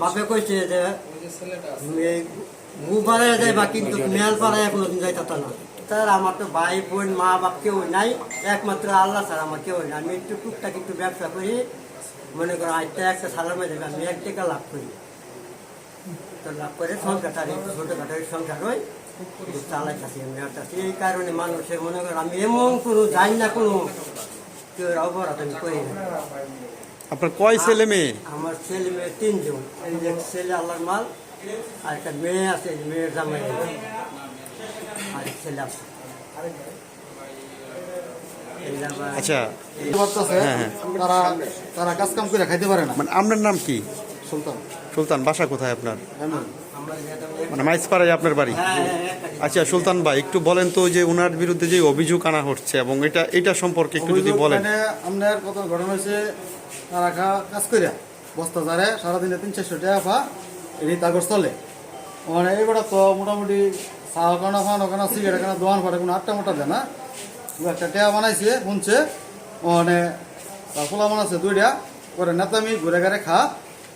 বাপে কইছে যে গুবারে যায় বা কিন্তু মেল পাড়ায় কোনোদিন যাইতে না। তার আমার তো ভাই বোন, মা বাপ কেউ নাই। একমাত্র আল্লাহ ছাড়া আমার কেউ নাই। আমি একটু টুকটাক একটু ব্যবসা করি। মনে করো আজটা একটা সালার মধ্যে আমি এক টাকা লাভ করি। তো লাভ করে সংসারটা, ছোটখাটো সংসার হয় চালাইতেছি আমি আছি এই কারণে মানুষের মনে করেন আমি এমন কোনো যাই না কোনো কেউ অপরাধ আমি করি না। আপনার কয় ছেলে মেয়ে? আমার ছেলে মেয়ে তিনজন এই যে ছেলে আল্লাহর মাল আর একটা মেয়ে আছে মেয়ের জামাই আর এক ছেলে আছে। আচ্ছা। হ্যাঁ, হ্যাঁ। তারা তারা কাজ কাম করে খাইতে পারে না। মানে আপনার নাম কি? সুলতান। সুলতান বাসা কোথায় আপনার? মানে মাইসপাড়ায় আপনার বাড়ি? হ্যাঁ, হ্যাঁ, হ্যাঁ, আচ্ছা সুলতান ভাই একটু বলেন তো যে ওনার বিরুদ্ধে যে অভিযোগ আনা হচ্ছে এবং এটা এটা সম্পর্কে একটু যদি বলেন। মানে আপনার কত ঘটনা হয়েছে তারা কাজ করে বস্তা জারে সারাদিনে তিন চারশো টাকা পা এই তাগর চলে। মানে এইবার তো মোটামুটি চা কানা ফান ওখানে সিগারেট কানা দোয়ান করে কোনো আটটা মোটা দেয় না। একটা টেয়া বানাইছে শুনছে মানে তার পোলা বানাইছে দুইটা করে নেতামি ঘুরে ঘুরে খা।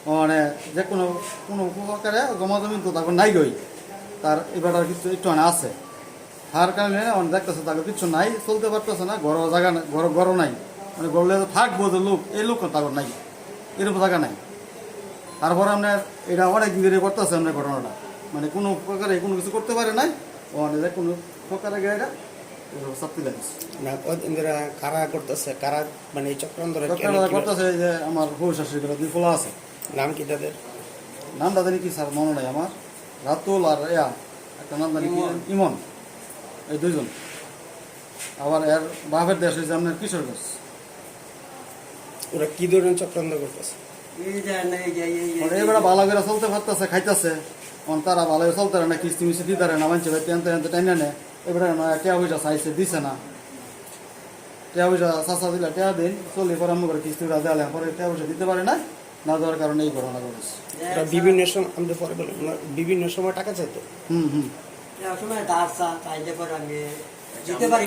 মানে যে কোনো কোনো উপকারে জমা জমি তো তারপর নাই গই তার এবার কিছু একটু মানে আছে। হার কারণে অনেক দেখতেছে তাকে কিছু নাই চলতে পারতেছে না ঘর জায়গা নাই ঘর ঘর নাই। মানে গড়লে থাকব যে লোক এই লোক তারপর নাই। এরকম জায়গা নাই। তারপর আপনার এটা অনেক দিন ধরে করতেছে আপনার ঘটনাটা। মানে কোনো প্রকারে কোনো কিছু করতে পারে নাই। মানে যে কোনো প্রকারে না ধরে কারা করতেছে? কারা মানে চক্রান্ত করতেছে যে আমার ফোলা আছে। নাম কি তাদের? কি স্যার? মনে নাই আমার। রাতুল আর এয়া একটা নাম জানি ইমন। এই দুইজন। আবার এর বাপের দেশ হয়েছে আপনার কিশোরগঞ্জ। ওরা কি ধরনের চক্রান্ত করতেছে? এই যে না, এই যে- এই যে- এবারে ভালো করে চলতে পারতেছে খাইতেছে। তারা ভালো করে চলতে পারে না কিস্তি মিস্তি দিতে পারে না মানছে ভাই এবারে টেয়া পয়সা চাইছে দিছে না। টেয়া পয়সা চাষা দিলে টেয়া দিন চলি পরে আমি করে কিস্তি দেওয়া পরে টেয়া পয়সা দিতে পারে না। না দেওয়ার কারণে এই ঘটনা ঘটেছে। বিভিন্ন সময় আমাদের পরে বলে বিভিন্ন সময় টাকা চাইতো। হুম হুম। সময় দাস চাইতে পারে আমি দিতে পারি।